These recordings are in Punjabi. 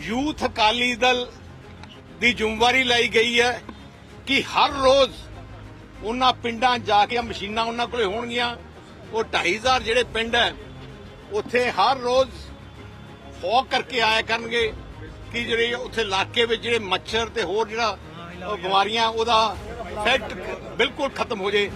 ਯੂਥ ਅਕਾਲੀ ਦਲ ਦੀ ਜ਼ਿੰਮੇਵਾਰੀ ਲਈ ਗਈ ਹੈ ਕਿ ਹਰ ਰੋਜ਼ ਉਹਨਾਂ ਪਿੰਡਾਂ ਜਾ ਕੇ ਮਸ਼ੀਨਾਂ ਉਹਨਾਂ ਕੋਲੇ ਹੋਣਗੀਆਂ। ਉਹ 2500 ਜਿਹੜੇ ਪਿੰਡ ਹੈ, ਉੱਥੇ ਹਰ ਰੋਜ਼ ਫੋਕ ਕਰਕੇ ਆਇਆ ਕਰਨਗੇ ਕਿ ਜਿਹੜੇ ਉੱਥੇ ਇਲਾਕੇ ਵਿੱਚ ਜਿਹੜੇ ਮੱਛਰ ਤੇ ਹੋਰ ਜਿਹੜਾ ਬਿਮਾਰੀਆਂ, ਉਹਦਾ ਫੈਕਟ ਬਿਲਕੁਲ ਖਤਮ ਹੋ ਜੇ।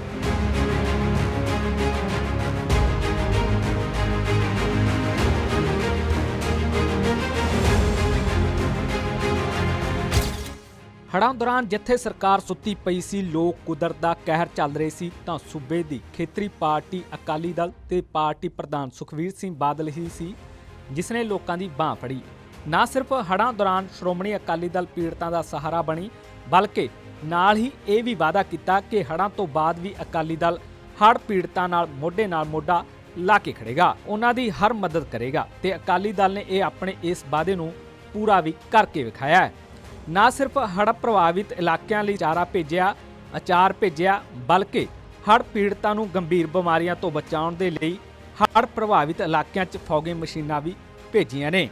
ਹੜ੍ਹਾਂ ਦੌਰਾਨ ਜਿੱਥੇ ਸਰਕਾਰ ਸੁੱਤੀ ਪਈ ਸੀ, ਲੋਕ ਕੁਦਰਤ ਦਾ ਕਹਿਰ ਚੱਲ ਰਹੇ ਸੀ, ਤਾਂ ਸੂਬੇ ਦੀ ਖੇਤਰੀ ਪਾਰਟੀ ਅਕਾਲੀ ਦਲ ਤੇ ਪਾਰਟੀ ਪ੍ਰਧਾਨ ਸੁਖਵੀਰ ਸਿੰਘ ਬਾਦਲ ਹੀ ਸੀ ਜਿਸ ਨੇ ਲੋਕਾਂ ਦੀ ਬਾਹ ਫੜੀ। ਨਾ ਸਿਰਫ ਹੜ੍ਹਾਂ ਦੌਰਾਨ ਸ਼੍ਰੋਮਣੀ ਅਕਾਲੀ ਦਲ ਪੀੜਤਾਂ ਦਾ ਸਹਾਰਾ ਬਣੀ, ਬਲਕਿ ਨਾਲ ਹੀ ਇਹ ਵੀ ਵਾਅਦਾ ਕੀਤਾ ਕਿ ਹੜ੍ਹਾਂ ਤੋਂ ਬਾਅਦ ਵੀ ਅਕਾਲੀ ਦਲ ਹੜ੍ਹ ਪੀੜਤਾਂ ਨਾਲ ਮੋਢੇ ਨਾਲ ਮੋਢਾ ਲਾ ਕੇ ਖੜੇਗਾ, ਉਹਨਾਂ ਦੀ ਹਰ ਮਦਦ ਕਰੇਗਾ ਤੇ ਅਕਾਲੀ ਦਲ ਨੇ ਇਹ ਆਪਣੇ ਇਸ ਵਾਅਦੇ ਨੂੰ ਪੂਰਾ ਵੀ ਕਰਕੇ ਵਿਖਾਇਆ ਹੈ। ਨਾ ਸਿਰਫ ਹੜ੍ਹ ਪ੍ਰਭਾਵਿਤ ਇਲਾਕਿਆਂ ਲਈ ਚਾਰਾ ਭੇਜਿਆ, ਅਚਾਰ ਭੇਜਿਆ, ਬਲਕਿ ਹੜ੍ਹ ਪੀੜਤਾਂ ਨੂੰ ਗੰਭੀਰ ਬਿਮਾਰੀਆਂ ਤੋਂ ਬਚਾਉਣ ਦੇ ਲਈ ਹੜ੍ਹ ਪ੍ਰਭਾਵਿਤ ਇਲਾਕਿਆਂ 'ਚ ਫੌਗਿੰਗ ਮਸ਼ੀਨਾਂ ਵੀ ਭੇਜੀਆਂ ਨੇ।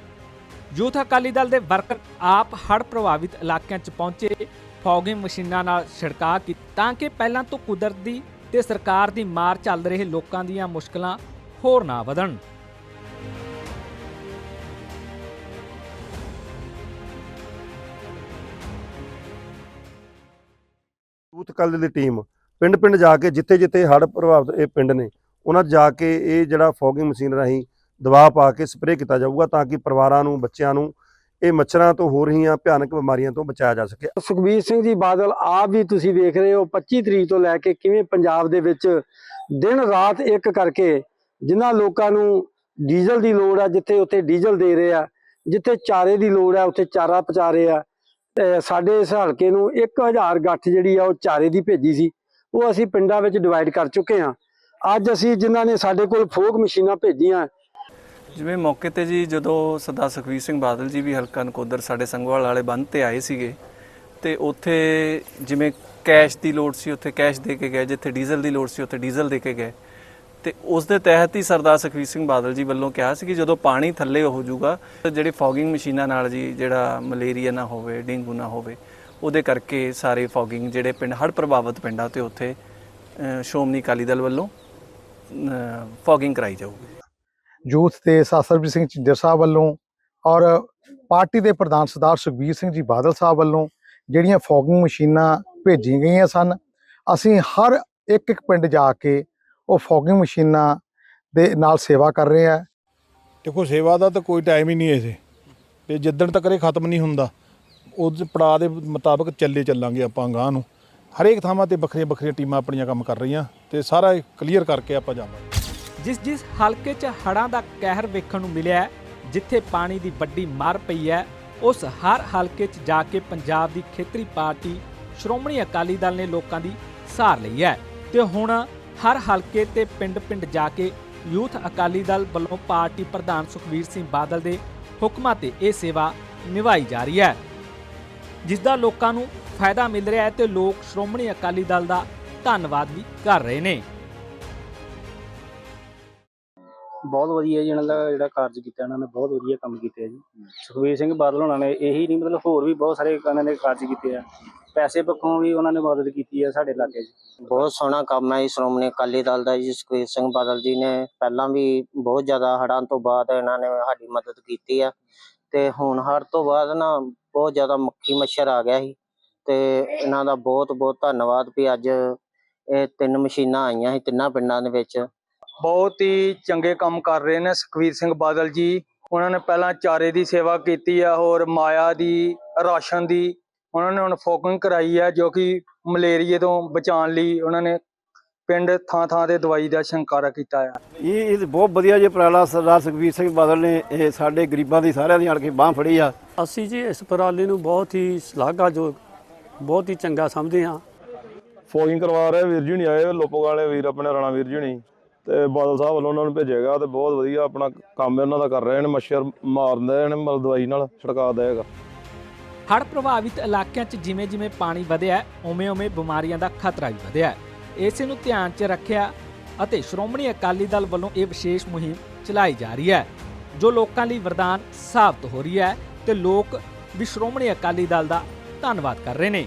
ਯੂਥ ਅਕਾਲੀ ਦਲ ਦੇ ਵਰਕਰ ਆਪ ਹੜ੍ਹ ਪ੍ਰਭਾਵਿਤ ਇਲਾਕਿਆਂ 'ਚ ਪਹੁੰਚੇ ਫੌਗਿੰਗ ਮਸ਼ੀਨਾਂ ਨਾਲ ਛਿੜਕਾਅ ਕੀਤਾ ਤਾਂ ਕਿ ਪਹਿਲਾਂ ਤੋਂ ਕੁਦਰਤੀ ਦੀ ਤੇ ਸਰਕਾਰ ਦੀ ਮਾਰ ਚੱਲ ਰਹੇ ਲੋਕਾਂ ਦੀਆਂ ਮੁਸ਼ਕਲਾਂ ਹੋਰ ਨਾ ਵਧਣ। ਯੂਥ ਅਕਾਲੀ ਦੀ ਟੀਮ ਪਿੰਡ ਪਿੰਡ ਜਾ ਕੇ ਜਿੱਥੇ ਜਿੱਥੇ ਹੜ੍ਹ ਪ੍ਰਭਾਵਿਤ ਇਹ ਪਿੰਡ ਨੇ, ਉਹਨਾਂ 'ਚ ਜਾ ਕੇ ਇਹ ਜਿਹੜਾ ਫੋਗਿੰਗ ਮਸ਼ੀਨ ਰਾਹੀਂ ਦਬਾਅ ਪਾ ਕੇ ਸਪਰੇਅ ਕੀਤਾ ਜਾਊਗਾ ਤਾਂ ਕਿ ਪਰਿਵਾਰਾਂ ਨੂੰ, ਬੱਚਿਆਂ ਨੂੰ ਇਹ ਮੱਛਰਾਂ ਤੋਂ ਹੋ ਰਹੀਆਂ ਭਿਆਨਕ ਬਿਮਾਰੀਆਂ ਤੋਂ ਬਚਾਇਆ ਜਾ ਸਕੇ। ਸੁਖਬੀਰ ਸਿੰਘ ਜੀ, ਬਾਦਲ, ਆਪ ਵੀ ਤੁਸੀਂ ਵੇਖ ਰਹੇ ਹੋ 25 ਤਰੀਕ ਤੋਂ ਲੈ ਕੇ ਕਿਵੇਂ ਪੰਜਾਬ ਦੇ ਵਿੱਚ ਦਿਨ ਰਾਤ ਇੱਕ ਕਰਕੇ ਜਿਨ੍ਹਾਂ ਲੋਕਾਂ ਨੂੰ ਡੀਜ਼ਲ ਦੀ ਲੋੜ ਆ, ਜਿੱਥੇ ਉੱਥੇ ਡੀਜ਼ਲ ਦੇ ਰਹੇ ਆ, ਜਿੱਥੇ ਚਾਰੇ ਦੀ ਲੋੜ ਆ, ਉੱਥੇ ਚਾਰਾ ਪਹੁੰਚਾ ਰਹੇ ਆ ਸਾਡੇ ਇਸ ਹਲਕੇ ਨੂੰ 1000 ਗੱਠ ਜਿਹੜੀ ਆ ਉਹ ਚਾਰੇ ਦੀ ਭੇਜੀ ਸੀ, ਉਹ ਅਸੀਂ ਪਿੰਡਾਂ ਵਿੱਚ ਡਿਵਾਈਡ ਕਰ ਚੁੱਕੇ ਹਾਂ। ਅੱਜ ਅਸੀਂ ਜਿਨ੍ਹਾਂ ਨੇ ਸਾਡੇ ਕੋਲ ਫੋਕ ਮਸ਼ੀਨਾਂ ਭੇਜੀਆਂ। ਜਿਵੇਂ ਮੌਕੇ ਤੇ ਜੀ ਜਦੋਂ ਸਰਦਾਰ ਸੁਖਵੀਰ ਸਿੰਘ ਬਾਦਲ ਜੀ ਵੀ ਹਲਕਾ ਨਕੋਦਰ ਸਾਡੇ ਸੰਗਵਾਲ ਵਾਲੇ ਬੰਦ ਤੇ ਆਏ ਸੀਗੇ, ਤੇ ਉੱਥੇ ਜਿਵੇਂ ਕੈਸ਼ ਦੀ ਲੋੜ ਸੀ, ਉੱਥੇ ਕੈਸ਼ ਦੇ ਕੇ ਗਏ, ਜਿੱਥੇ ਡੀਜ਼ਲ ਦੀ ਲੋੜ ਸੀ, ਉੱਥੇ ਡੀਜ਼ਲ ਦੇ ਕੇ ਗਏ। ਤੇ ਉਸ ਦੇ ਤਹਿਤ ਹੀ ਸਰਦਾਰ ਸੁਖਵੀਰ ਸਿੰਘ ਬਾਦਲ ਜੀ ਵੱਲੋਂ ਕਿਹਾ ਸੀ ਕਿ ਜਦੋਂ ਪਾਣੀ ਥੱਲੇ ਹੋ ਜਾਊਗਾ ਤੇ ਜਿਹੜੀ ਫੌਗਿੰਗ ਮਸ਼ੀਨਾਂ ਨਾਲ ਜੀ ਜਿਹੜਾ ਮਲੇਰੀਆ ਨਾ ਹੋਵੇ ਡੇਂਗੂ ਨਾ ਹੋਵੇ ਉਹਦੇ ਕਰਕੇ ਸਾਰੇ ਫੌਗਿੰਗ ਜਿਹੜੇ ਪਿੰਡ ਹੜ੍ਹ ਪ੍ਰਭਾਵਿਤ ਪਿੰਡਾਂ ਤੇ ਉੱਥੇ ਅ, ਸ਼੍ਰੋਮਣੀ ਅਕਾਲੀ ਦਲ ਵੱਲੋਂ ਫੌਗਿੰਗ ਕਰਾਈ ਜਾਊਗੀ। ਯੂਥ ਤੇ ਸਰਬਜੀਤ ਸਿੰਘ ਝਿੰਜਰ ਸਾਹਿਬ ਵੱਲੋਂ ਔਰ ਪਾਰਟੀ ਦੇ ਪ੍ਰਧਾਨ ਸਰਦਾਰ ਸੁਖਬੀਰ ਸਿੰਘ ਜੀ ਬਾਦਲ ਸਾਹਿਬ ਵੱਲੋਂ ਜਿਹੜੀਆਂ ਫੌਗਿੰਗ ਮਸ਼ੀਨਾਂ ਭੇਜੀਆਂ ਗਈਆਂ ਸਨ ਅਸੀਂ ਹਰ ਇੱਕ ਇੱਕ ਪਿੰਡ ਜਾ ਕੇ ਉਹ ਫੌਗਿੰਗ ਮਸ਼ੀਨਾਂ ਦੇ ਨਾਲ ਸੇਵਾ ਕਰ ਰਹੇ ਹਾਂ ਦੇਖੋ ਸੇਵਾ ਦਾ ਤਾਂ ਕੋਈ ਟਾਈਮ ਹੀ ਨਹੀਂ ਐਸੇ ਤੇ ਜਿੱਦਣ ਤੱਕ ਇਹ ਖਤਮ ਨਹੀਂ ਹੁੰਦਾ ਉਸ ਪੜਾਅ ਦੇ ਮੁਤਾਬਕ ਚੱਲੇ ਚੱਲਾਂਗੇ ਆਪਾਂ ਗਾਂ ਨੂੰ। ਹਰੇਕ ਥਾਵਾਂ ਤੇ ਵੱਖਰੀਆਂ ਵੱਖਰੀਆਂ ਟੀਮਾਂ ਆਪਣੀਆਂ ਕੰਮ ਕਰ ਰਹੀਆਂ ਤੇ ਸਾਰਾ ਕਲੀਅਰ ਕਰਕੇ ਆਪਾਂ ਜਾਵਾਂਗੇ। ਜਿਸ ਜਿਸ ਹਲਕੇ 'ਚ ਹੜ੍ਹਾਂ ਦਾ ਕਹਿਰ ਵੇਖਣ ਨੂੰ ਮਿਲਿਆ ਜਿੱਥੇ ਪਾਣੀ ਦੀ ਵੱਡੀ ਮਾਰ ਪਈ ਹੈ ਉਸ ਹਰ ਹਲਕੇ 'ਚ ਜਾ ਕੇ ਪੰਜਾਬ ਦੀ ਖੇਤਰੀ ਪਾਰਟੀ ਸ਼੍ਰੋਮਣੀ ਅਕਾਲੀ ਦਲ ਨੇ ਲੋਕਾਂ ਦੀ ਸਹਾਰ ਲਈ ਹੈ। ਤੇ ਹੁਣ ਹਰ ਹਲਕੇ ਤੇ ਪਿੰਡ-ਪਿੰਡ ਜਾ ਕੇ ਯੂਥ ਅਕਾਲੀ ਦਲ ਵੱਲੋਂ ਪਾਰਟੀ ਪ੍ਰਧਾਨ ਸੁਖਵੀਰ ਸਿੰਘ ਬਾਦਲ ਦੇ ਹੁਕਮਾਂ ਤੇ ਇਹ ਸੇਵਾ ਨਿਭਾਈ ਜਾ ਰਹੀ ਹੈ। ਜਿਸ ਦਾ ਲੋਕਾਂ ਨੂੰ ਫਾਇਦਾ ਮਿਲ ਰਿਹਾ ਹੈ ਤੇ ਲੋਕ ਸ਼੍ਰੋਮਣੀ ਅਕਾਲੀ ਦਲ ਦਾ ਧੰਨਵਾਦ ਵੀ ਕਰ ਰਹੇ ਨੇ। ਬਹੁਤ ਵਧੀਆ ਜੀ ਇਹਨਾਂ ਦਾ ਜਿਹੜਾ ਕਾਰਜ ਕੀਤਾ ਇਹਨਾਂ ਨੇ ਬਹੁਤ ਵਧੀਆ ਕੰਮ ਕੀਤੇ ਆ ਜੀ। ਸੁਖਬੀਰ ਸਿੰਘ ਬਾਦਲ ਹੋਣਾ ਨੇ ਇਹੀ ਨਹੀਂ ਮਤਲਬ ਹੋਰ ਵੀ ਬਹੁਤ ਸਾਰੇ ਇਹਨਾਂ ਨੇ ਕਾਰਜ ਕੀਤੇ ਆ। ਪੈਸੇ ਪੱਖੋਂ ਵੀ ਉਹਨਾਂ ਨੇ ਮਦਦ ਕੀਤੀ ਆ ਸਾਡੇ ਇਲਾਕੇ 'ਚ। ਬਹੁਤ ਸੋਹਣਾ ਕੰਮ ਹੈ ਜੀ ਸ਼੍ਰੋਮਣੀ ਅਕਾਲੀ ਦਲ ਦਾ ਜੀ ਸੁਖਬੀਰ ਸਿੰਘ ਬਾਦਲ ਜੀ ਨੇ ਪਹਿਲਾਂ ਵੀ ਬਹੁਤ ਜ਼ਿਆਦਾ ਹੜ੍ਹਾਂ ਤੋਂ ਬਾਅਦ ਇਹਨਾਂ ਨੇ ਸਾਡੀ ਮਦਦ ਕੀਤੀ ਆ। ਤੇ ਹੁਣ ਹੜ੍ਹ ਤੋਂ ਬਾਅਦ ਨਾ ਬਹੁਤ ਜ਼ਿਆਦਾ ਮੱਖੀ ਮੱਛਰ ਆ ਗਿਆ ਸੀ। ਤੇ ਇਹਨਾਂ ਦਾ ਬਹੁਤ ਬਹੁਤ ਧੰਨਵਾਦ ਵੀ ਅੱਜ ਇਹ ਤਿੰਨ ਮਸ਼ੀਨਾਂ ਆਈਆਂ ਸੀ ਤਿੰਨਾਂ ਪਿੰਡਾਂ ਦੇ ਵਿੱਚ। ਬਹੁਤ ਹੀ ਚੰਗੇ ਕੰਮ ਕਰ ਰਹੇ ਨੇ ਸੁਖਵੀਰ ਸਿੰਘ ਬਾਦਲ ਜੀ। ਉਹਨਾਂ ਨੇ ਪਹਿਲਾਂ ਚਾਰੇ ਦੀ ਸੇਵਾ ਕੀਤੀ ਆ ਹੋਰ ਮਾਇਆ ਦੀ ਰਾਸ਼ਨ ਦੀ। ਉਹਨਾਂ ਨੇ ਹੁਣ ਫੋਕਿੰਗ ਕਰਾਈ ਹੈ ਜੋ ਕਿ ਮਲੇਰੀਏ ਤੋਂ ਬਚਾਉਣ ਲਈ ਉਹਨਾਂ ਨੇ ਪਿੰਡ ਥਾਂ ਥਾਂ ਤੇ ਦਵਾਈ ਦਾ ਛੰਕਾਰਾ ਕੀਤਾ ਆ। ਇਹ ਇਹ ਬਹੁਤ ਵਧੀਆ ਜੇ ਉਪਰਾਲਾ ਸਰਦਾਰ ਸੁਖਬੀਰ ਸਿੰਘ ਬਾਦਲ ਨੇ ਇਹ ਸਾਡੇ ਗਰੀਬਾਂ ਦੀ ਸਾਰਿਆਂ ਦੀ ਆਣ ਕੇ ਬਾਹ ਫੜੀ ਆ। ਅਸੀਂ ਜੀ ਇਸ ਉਪਰਾਲੇ ਨੂੰ ਬਹੁਤ ਹੀ ਸ਼ਲਾਘਾਯੋਗ ਬਹੁਤ ਹੀ ਚੰਗਾ ਸਮਝਦੇ ਹਾਂ। ਫੋਗਿੰਗ ਕਰਵਾ ਰਹੇ ਵੀਰ ਜੀ ਨਹੀਂ ਆਏ ਲੋਪੋ ਵਾਲੇ ਵੀਰ ਆਪਣੇ ਰਾਣਾ ਵੀਰ ਜੀ ਨਹੀਂ। ਤੇ ਬਾਦਲ ਸਾਹਿਬ ਵੱਲੋਂ ਉਹਨਾਂ ਨੂੰ ਭੇਜੇਗਾ ਤੇ ਬਹੁਤ ਵਧੀਆ ਆਪਣਾ ਕੰਮ ਉਹਨਾਂ ਦਾ ਕਰ ਰਹੇ ਨੇ, ਮੱਛਰ ਮਾਰਦੇ ਨੇ ਮਲ ਦਵਾਈ ਨਾਲ ਛਿੜਕਾ ਦੇਗਾ ਹੜ੍ਹ ਪ੍ਰਭਾਵਿਤ ਇਲਾਕਿਆਂ 'ਚ ਜਿਵੇਂ-ਜਿਵੇਂ ਪਾਣੀ ਵਧਿਆ, ਉਵੇਂ-ਉਵੇਂ ਬਿਮਾਰੀਆਂ ਦਾ ਖਤਰਾ ਵੀ ਵਧਿਆ। ਇਸੇ ਨੂੰ ਧਿਆਨ 'ਚ ਰੱਖਿਆ ਅਤੇ ਸ਼੍ਰੋਮਣੀ ਅਕਾਲੀ ਦਲ ਵੱਲੋਂ ਇਹ ਵਿਸ਼ੇਸ਼ ਮੁਹਿੰਮ ਚਲਾਈ ਜਾ ਰਹੀ ਹੈ, ਜੋ ਲੋਕਾਂ ਲਈ ਵਰਦਾਨ ਸਾਬਤ ਹੋ ਰਹੀ ਹੈ ਤੇ ਲੋਕ ਵੀ ਸ਼੍ਰੋਮਣੀ ਅਕਾਲੀ ਦਲ ਦਾ ਧੰਨਵਾਦ ਕਰ ਰਹੇ ਨੇ।